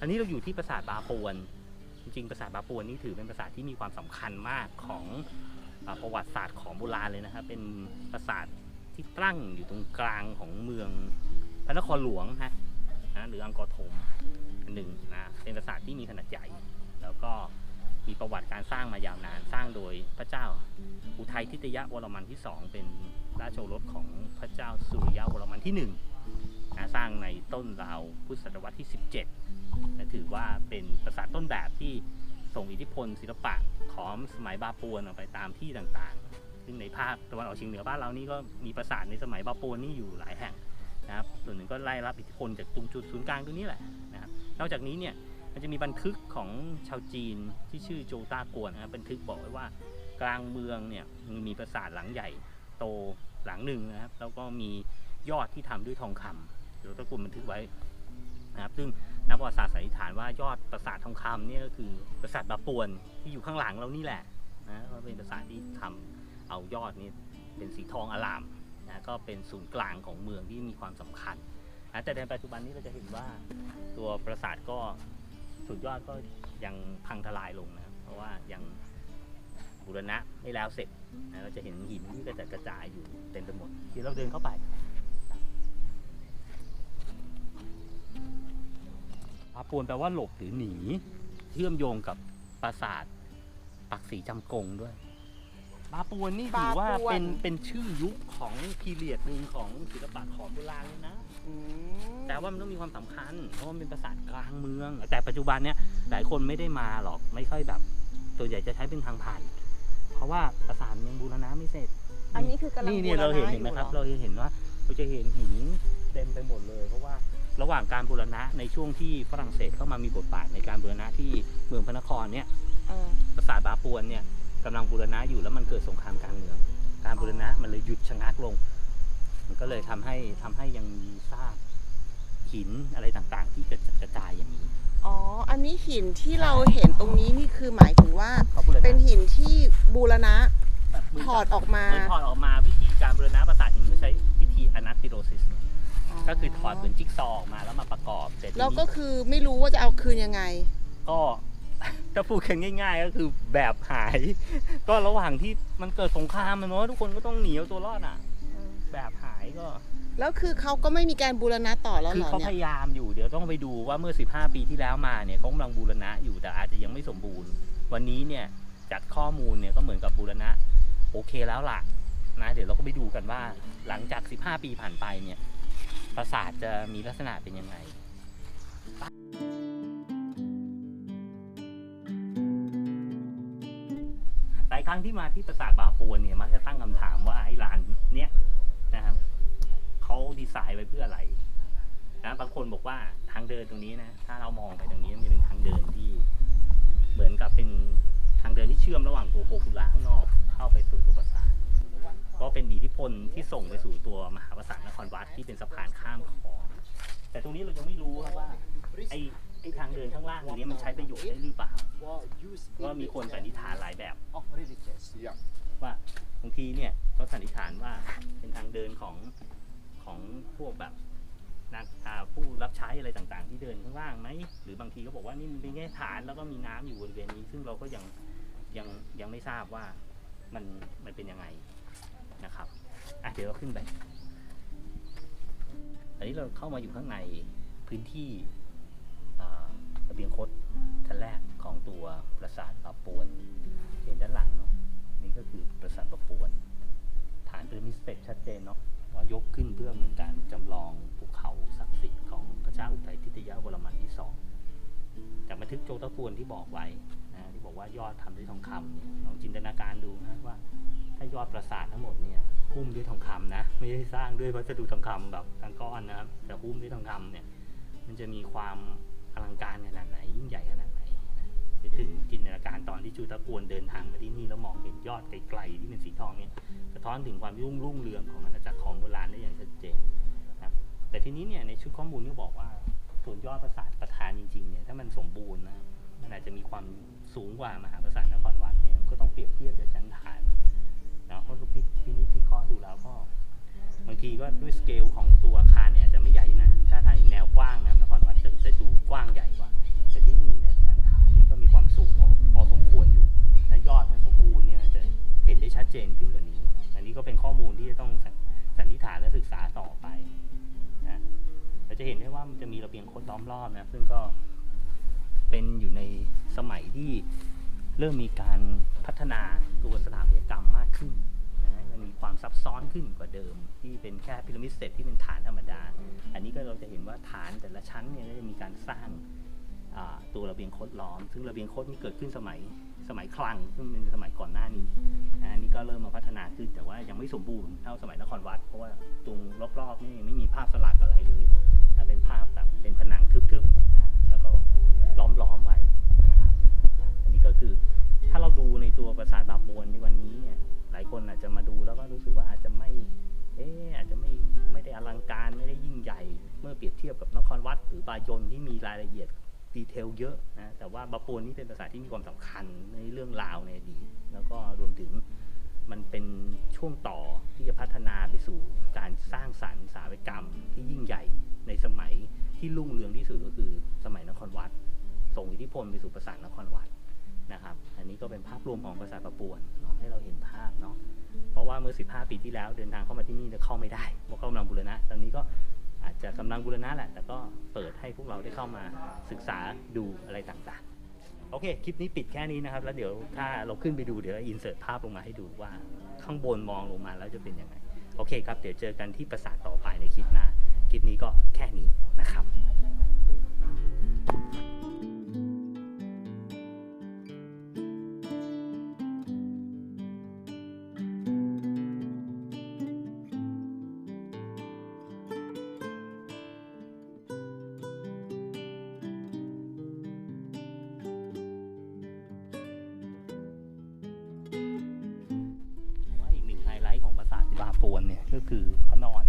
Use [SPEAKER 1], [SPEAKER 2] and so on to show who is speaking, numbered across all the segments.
[SPEAKER 1] อันนี้เราอยู่ที่ปราสาทบาปวนจริงๆปราสาทบาปวนนี่ถือเป็นปราสาทที่มีความสำคัญมากของประวัติศาสตร์ของโบราณเลยนะครับ เป็นปราสาทที่ตั้งอยู่ตรงกลางของเมืองพระนครหลวงฮะนะหรืออังกอร์ธมหนึ่งนะเป็นปราสาทที่มีขนาดใหญ่ แล้วก็มีประวัติการสร้างมายาวนานสร้างโดยพระเจ้า อุทัยทิตยะวรมันที่สองเป็นราชโอรสของพระเจ้าสุริยะวรมันที่ห นะสร้างในต้นราวพุทธศตวรรษที่ 17และถือว่าเป็นปราสาทต้นแบบที่ส่งอิทธิพลศิลปะของสมัยบาปวนออกไปตามที่ต่างๆ ซึ่งในภาคตะวันออกเฉียงเหนือบ้านเรานี่ก็มีปราสาทในสมัยบาปวนนี่อยู่หลายแห่งนะครับ ส่วนหนึ่งก็ไล่รับอิทธิพลจากตรงจุดศูนย์กลางตรงนี้แหละนะครับนอกจากนี้เนี่ยมันจะมีบันทึกของชาวจีนที่ชื่อโจต้ากวนนะครับบันทึกบอกไว้ว่ากลางเมืองเนี่ยมีปราสาทหลังใหญ่โตหลังหนึ่งนะครับ แล้วก็มียอดที่ทำด้วยทองคำ เดี๋ยวตะกุลบันทึกไว้นะครับ ซึ่งนักประวัติศาสตร์สันนิษฐานว่ายอดปราสาททองคำเนี่ยก็คือปราสาทบาปวนที่อยู่ข้างหลังเรานี่แหละนะก็เป็นปราสาทที่ทำเอายอดนี้เป็นสีทองอลามนะก็เป็นศูนย์กลางของเมืองที่มีความสำคัญนะแต่ในปัจจุบันนี้เราจะเห็นว่าตัวปราสาทก็สุดยอดก็ยังพังทลายลงนะเพราะว่ายังบูรณะไม่แล้วเสร็จนะเราจะเห็นหินที่กระจัดกระจายอยู่เต็มไปหมดเดี๋ยวเราเดินเข้าไป ปาปวนแปลว่าหลบหรือหนี เชื่อมโยงกับปราสาทปักสีจำกงด้วยปาปวนนี่ถือว่า
[SPEAKER 2] ปาปวน
[SPEAKER 1] เป็นเป็นชื่อยุคของพีเรียดหนึ่งของศิลปะของโบราณเลยนะ
[SPEAKER 2] อืม
[SPEAKER 1] แต่ว่ามันต้องมีความสำคัญ เพราะว่ามันเป็นปราสาทกลางเมือง แต่ปัจจุบันเนี้ยหลายคนไม่ได้มาหรอกไม่ค่อยแบบส่วนใหญ่จะใช้เป็นทางผ่าน เพราะว่าปราสาทยังบูรณะไม่เสร็จ
[SPEAKER 2] อันนี้คือกำลัง
[SPEAKER 1] นี่นี่เราเห็นเห็นไหมครับ
[SPEAKER 2] บู
[SPEAKER 1] เราจะเห็นว่าเราจะเห็นหินเต็มไปหมดเลย เพราะว่า ระหว่างการบูรณะในช่วงที่ฝรั่งเศสเข้ามามีบทบาทในการบูรณะที่เมืองพระนครเนี่ย
[SPEAKER 2] เออ
[SPEAKER 1] ปราสาทบาปวนเนี่ยกำลังบูรณะอยู่แล้วมันเกิดสงครามกลางเมือง การบูรณะมันเลยหยุดชะงักลง มันก็เลยทำให้ทำให้ยังมีซากหินอะไรต่างๆ ที่กระจัดกระจายอย่างนี้
[SPEAKER 2] อ๋อ อันนี้หินที่เราเห็นตรงนี้นี่คือหมายถึงว่า
[SPEAKER 1] เขาบูรณะ
[SPEAKER 2] เป็นหินที่บูรณะ
[SPEAKER 1] แบบเหมืน
[SPEAKER 2] ถอดออกมา
[SPEAKER 1] เหมือนถอดออกมาวิธีการบูรณะปราสาทหินเขาใช้วิธีอนัตติโรซิส ก็คือถอดเหมือนจิ๊กซอว์ออกมาแล้วมาประกอบเสร็จที
[SPEAKER 2] แล้ว
[SPEAKER 1] นี้
[SPEAKER 2] ก็คือไม่รู้ว่าจะเอาคืนยังไง
[SPEAKER 1] ก็ ถ้าพูดกันง่าย ๆ ก็คือแบบหาย ก็ระหว่างที่มันเกิดสงครามมันเนอะทุกคนก็ต้องหนีเอาตัวรอดอะ แบบหายก็
[SPEAKER 2] แล้วคือเขาก็ไม่มีการบูรณะต่อแล้ว
[SPEAKER 1] คือ
[SPEAKER 2] เหรอ
[SPEAKER 1] เขาพ
[SPEAKER 2] เนี่ย
[SPEAKER 1] ยายามอยู่เดี๋ยวต้องไปดูว่าเมื่อ 15 ปีที่แล้วมาเนี่ยเขากำลังบูรณะอยู่แต่อาจจะยังไม่สมบูรณ์ วันนี้เนี่ยจากข้อมูลเนี่ยก็เหมือนกับบูรณะ โอเคแล้วล่ะนะเดี๋ยวเราก็ไปดูกันว่าหลังจาก 15 ปีผ่านไปเนี่ย ปราสาทจะมีลักษณะเป็นยังไงหลายครั้งที่มาที่ปราสาทบาปวนเนี่ยมักจะตั้งคำถามว่าไอ้ลานเนี้ยนะครับเขาดีไซน์ไว้เพื่ออะไรนะบางคนบอกว่าทางเดินตรงนี้นะ ถ้าเรามองไปตรงนี้มันเป็นทางเดินที่ เหมือนกับเป็นทางเดินที่เชื่อมระหว่างตัวโคคุระข้างนอกเข้าไปสู่ตัวปราสาท ก็เป็นอิทธิพลที่ส่งไปสู่ตัวมหาปราสาทนครวัดที่เป็นสะพานข้ามคลอง แต่ตรงนี้เรายังไม่รู้ครับว่าไอ้ไอ้ทางเดินข้างล่างตรงนี้มันใช้ประโยชน์ได้หรือเปล่าก็มีคนสันนิษฐานหลายแบบว่าบางทีเนี่ยเขาสันนิษฐานว่าเป็นทางเดินของของพวกแบบนักผู้รับใช้อะไรต่างๆ ที่เดินข้างล่างไหมหรือบางทีก็บอกว่านี่มันเป็นแค่ฐานแล้วก็มีน้ำอยู่บริเวณนี้ ซึ่งเราก็ยังยังยังไม่ทราบว่ามันมันเป็นยังไง นะครับอะเดี๋ยวเราขึ้นไป อันนี้เราเข้ามาอยู่ข้างในพื้นที่ระเบียงคดชั้นแรกของตัวปราสาทปาปวนเห็นด้านหลังเนาะนี่ก็คือปราสาทปะปวน ฐานพีระมิดสเต็ปชัดเจนเนาะว่ายกขึ้นเพื่อเหมือนการจำลองภูเขาศักดิ์สิทธิ์ของพระเจ้าอุทัยทิตยวรมันที่สอง จากบันทึกโจตะปวนที่บอกไว้นะที่บอกว่ายอดทำด้วยทองคำเนี่ยลองจินตนาการดูนะว่า ถ้ายอดปราสาททั้งหมดเนี่ยหุ้มด้วยทองคำนะไม่ได้สร้างด้วยวัสดุทองคำแบบทั้งก้อนนะครับแต่หุ้มด้วยทองคำเนี่ยมันจะมีความอลังการขนาดไหนยิ่งใหญ่ขนาดไหนนะถึงจินตนาการตอนที่จูตะกวนเดินทางมาที่นี่แล้วมองเห็นยอดไกลๆที่เป็นสีทองเนี่ยสะท้อนถึงความรุ่งรุ่งเรืองของอาณาจักรของโบราณได้อย่างชัดเจนนะครับแต่ทีนี้เนี่ยในชุดข้อมูลที่บอกว่า ส่วนยอดปราสาทประธานจริงๆเนี่ยถ้ามันสมบูรณ์นะมันอาจจะมีความสูงกว่ามหาปราสาทนครวัดเนี่ยก็ต้องเปรียบเทียบกับชั้นฐานนะเพราะพิพินิจพิเคราะห์ดูแล้วก็บางทีก็ด้วยสเกลของตัวอาคารเนี่ยจะไม่ใหญ่นะถ้าทางแนวกว้างนะครับนคร รอบนะซึ่งก็เป็นอยู่ในสมัยที่เริ่มมีการพัฒนาตัวสถาปัตยกรรมมากขึ้นนะมันมีความซับซ้อนขึ้นกว่าเดิม ที่เป็นแค่พีระมิดเศษที่เป็นฐานธรรมดา อันนี้ก็เราจะเห็นว่าฐานแต่ละชั้นเนี่ยก็จะมีการสร้างตัวระเบียงโคดล้อม ซึ่งระเบียงโคดนี่เกิดขึ้นสมัยสมัยคลังซึ่งเป็นสมัยก่อนหน้านี้อันนี้ก็เริ่มมาพัฒนาขึ้นแต่ว่ายังไม่สมบูรณ์เท่าสมัยนครวัด เพราะว่าตรงรอบๆนี่ไม่มีภาพสลักอะไรเลย นะเป็นภาพแบบเป็นผนังทึบๆ แล้วก็ล้อมๆไว้นะครับอันนี้ก็คือถ้าเราดูในตัวปราสาทบาบวนในวันนี้เนี่ยหลายคนอาจจะมาดูแล้วก็รู้สึกว่าอาจจะไม่เอออาจจะไม่ไม่ได้อลังการไม่ได้ยิ่งใหญ่ เมื่อเปรียบเทียบกับนครวัด หรือบายนที่มีรายละเอียดดีเทลเยอะนะแต่ว่าบาปวนนี่เป็นภาษาทที่มีความสำคัญในเรื่องราวในอดีตแล้วก็รวมถึงมันเป็นช่วงต่อที่จะพัฒนาไปสู่การสร้างสรรค์สถาปัตยกรรมที่ยิ่งใหญ่ ในสมัยที่รุ่งเรืองที่สุดก็คือสมัยนครวัด ส่งอิทธิพลไปสู่ปราสาทนครวัดนะครับ อันนี้ก็เป็นภาพรวมของปราสาทประปวนเนาะให้เราเห็นภาพเนาะ เพราะว่าเมื่อ 15 ปีที่แล้วเดินทางเข้ามาที่นี่จะเข้าไม่ได้เพราะเขากำลังบูรณะ ตอนนี้ก็อาจจะกำลังบูรณะแหละ แต่ก็เปิดให้พวกเราได้เข้ามาศึกษาดูอะไรต่างๆ โอเค คลิปนี้ปิดแค่นี้นะครับ แล้วเดี๋ยวถ้าเราขึ้นไปดูเดี๋ยวอินเสิร์ตภาพลงมาให้ดูว่าข้างบนมองลงมาแล้วจะเป็นยังไง โอเคครับ เดี๋ยวเจอกันที่ปราสาทต่อไปในคลิปหน้า คลิปนี้ก็แค่นี้นะครับว่าอีกหนึ่งไฮไลท์ของปราสาทบาปวนเนี่ยก็คือพระนอน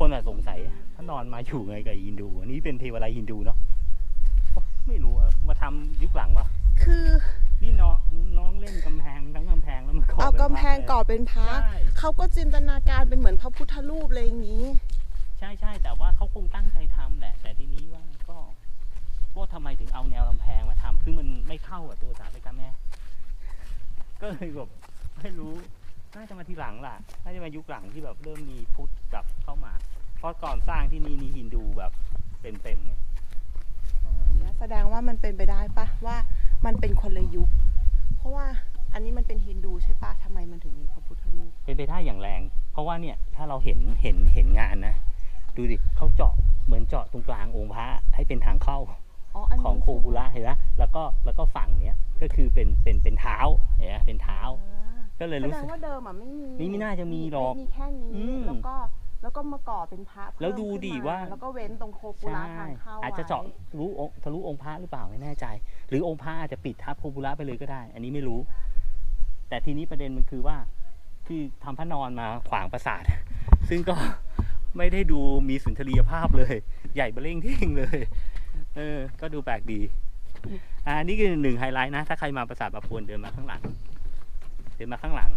[SPEAKER 1] คนอาจสงสัยพระนอนมาอยู่ไงกับฮินดู อันนี้เป็นเทวาลัยฮินดูเนาะโอ๊ยไม่รู้อะมาทำยุคหลังวะ
[SPEAKER 2] คือ
[SPEAKER 1] นี่น้องน้องเล่นกำแพงทั้งกำแพงแล้วมันก่อ
[SPEAKER 2] เอา
[SPEAKER 1] เป็น
[SPEAKER 2] กำแพงก่อเป็นพระ
[SPEAKER 1] ใช่
[SPEAKER 2] เขาก็จินตนาการเป็นเหมือนพระพุทธรูปอะไรอย่างนี้
[SPEAKER 1] ใช่ใช่แต่ว่าเขาคงตั้งใจทำแหละ แต่ทีนี้ว่าก็ก็ทำไมถึงเอาแนวกำแพงมาทำคือมันไม่เข้ากับตัวสถาปัตยกรรมแม่ก็เลยแบบไม่รู้น่าจะมาทีหลังล่ะ น่าจะมายุคหลังที่แบบเริ่มมีพุทธกลับ เข้ามาเพราะก่อนสร้างที่นี่นี่ฮินดูแบบเต็มๆไง
[SPEAKER 2] เนี่ยแสดงว่ามันเป็นไปได้ปะว่ามันเป็นคนละยุค เพราะว่าอันนี้มันเป็นฮินดูใช่ปะทำไมมันถึงมีพระพุทธรูป
[SPEAKER 1] เป็นไปได้อย่างแรง เพราะว่าเนี่ยถ้าเราเห็นเห็นเห็นงานนะดูดิเขาเจาะเหมือนเจาะตรงกลางองค์พระให้เป็นทางเข้า
[SPEAKER 2] อ๋ออันนี้
[SPEAKER 1] ของโคบุระเห็นไหมแล้วก็แล้วก็ฝั่งเนี้ยก็คือเป็นเป็นเป็นเท้าเห็นไหมเป็นเท้า
[SPEAKER 2] อ่า
[SPEAKER 1] ก็เลย
[SPEAKER 2] แส
[SPEAKER 1] รู้
[SPEAKER 2] ด
[SPEAKER 1] สึ
[SPEAKER 2] ง
[SPEAKER 1] ก
[SPEAKER 2] ว่าเดิมอะไม่มี
[SPEAKER 1] นี่ไม่น่าจะมีหรอก
[SPEAKER 2] มีแค่นี้
[SPEAKER 1] อืม
[SPEAKER 2] แล้วก็ แล้วก็มาก่อเป็นพระ
[SPEAKER 1] แล้วดู
[SPEAKER 2] เพิ่ม
[SPEAKER 1] ดิ
[SPEAKER 2] ขึ้นม
[SPEAKER 1] ว่า
[SPEAKER 2] แล้วก็เว้นตรงโคกุ
[SPEAKER 1] ใช่
[SPEAKER 2] ระทางเข้า
[SPEAKER 1] อาจจะเจาะ
[SPEAKER 2] ไว้
[SPEAKER 1] ทะลุองค์ทะลุองค์พระหรือเปล่าไม่แน่ใจ หรือองค์พระอาจจะปิดทับโคบุระไปเลยก็ได้ อันนี้ไม่รู้ แต่ทีนี้ประเด็นมันคือว่า คือทำพระนอนมาขวางปราสาท ซึ่งก็ ไม่ได้ดูมีสุนทรียภาพเลย ใหญ่เบลเร่งเท่งเลย เออ ก็ดูแปลกดี อ่านี่คือหนึ่งไฮไลท์นะ ถ้าใครมาปราสาทประพวนเดินมาข้างหลัง เดินมาข้างหลัง